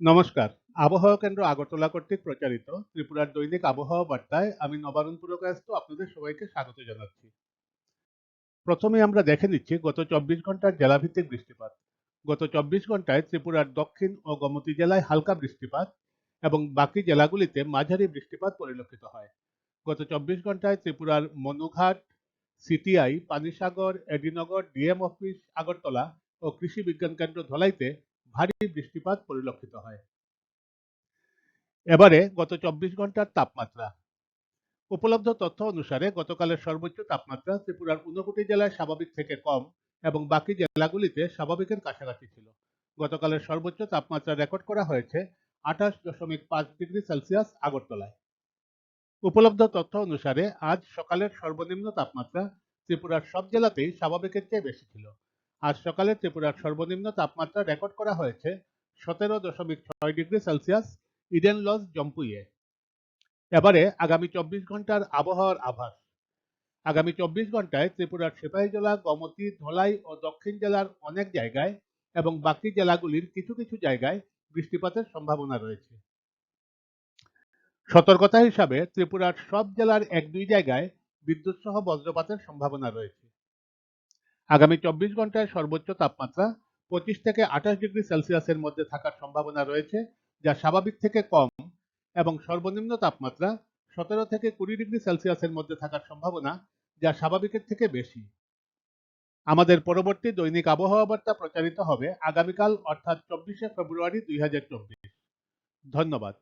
নমস্কার। আবহাওয়া কেন্দ্র আগরতলা কর্তৃক প্রচারিত ত্রিপুরার দৈনিক আবহাওয়া বার্তায় আমি নবারুণ পুরকায়স্থ আপনাদের সবাইকে স্বাগত জানাচ্ছি। প্রথমে আমরা দেখে নিচ্ছি গত চব্বিশ ঘণ্টার জেলাভিত্তিক বৃষ্টিপাত। গত চব্বিশ ঘন্টায় ত্রিপুরার দক্ষিণ ও গোমতী জেলায় হালকা বৃষ্টিপাত এবং বাকি জেলাগুলিতে মাঝারি বৃষ্টিপাত পরিলক্ষিত হয়। গত চব্বিশ ঘন্টায় ত্রিপুরার Manughat, CTI, Panisagar, ADNagar, DM office, Agartala ও কৃষি বিজ্ঞান কেন্দ্র ধলাইতে ভারী বৃষ্টিপাত পরিলক্ষিত হয়। এবারে গত চব্বিশ ঘণ্টার তাপমাত্রা। উপলব্ধ তথ্য অনুসারে গতকালের সর্বোচ্চ তাপমাত্রা ত্রিপুরার ঊনকোটি জেলায় স্বাভাবিক থেকে কম এবং বাকি জেলাগুলিতে স্বাভাবিকের কাছাকাছি ছিল। গতকালের সর্বোচ্চ তাপমাত্রা রেকর্ড করা হয়েছে আঠাশ দশমিক পাঁচ ডিগ্রি সেলসিয়াস আগরতলায়। উপলব্ধ তথ্য অনুসারে আজ সকালের সর্বনিম্ন তাপমাত্রা ত্রিপুরার সব জেলাতেই স্বাভাবিকের চেয়ে বেশি ছিল। আজ সকালে ত্রিপুরার সর্বনিম্ন তাপমাত্রা রেকর্ড করা হয়েছে সতেরো দশমিক ছয় ডিগ্রি সেলসিয়াস, ইডেন লজ জম্পুইয়ে। এবারে আগামী চব্বিশ ঘণ্টার আবহাওয়ার আভাস। আগামী চব্বিশ ঘন্টায় ত্রিপুরার সিপাহীজলা গমতী, ধলাই ও দক্ষিণ জেলার অনেক জায়গায় এবং বাকি জেলাগুলির কিছু কিছু জায়গায় বৃষ্টিপাতের সম্ভাবনা রয়েছে। সতর্কতা হিসাবে ত্রিপুরার সব জেলার এক দুই জায়গায় বিদ্যুৎ সহ বজ্রপাতের সম্ভাবনা রয়েছে। আগামী চব্বিশ ঘন্টায় সর্বোচ্চ তাপমাত্রা পঁচিশ থেকে আঠাশ ডিগ্রি সেলসিয়াসের মধ্যে থাকার সম্ভাবনা রয়েছে, যা স্বাভাবিক থেকে কম এবং সর্বনিম্ন তাপমাত্রা সতেরো থেকে কুড়ি ডিগ্রি সেলসিয়াসের মধ্যে থাকার সম্ভাবনা, যা স্বাভাবিকের থেকে বেশি। আমাদের পরবর্তী দৈনিক আবহাওয়া বার্তা প্রচারিত হবে আগামীকাল, অর্থাৎ চব্বিশে ফেব্রুয়ারি দুই ধন্যবাদ।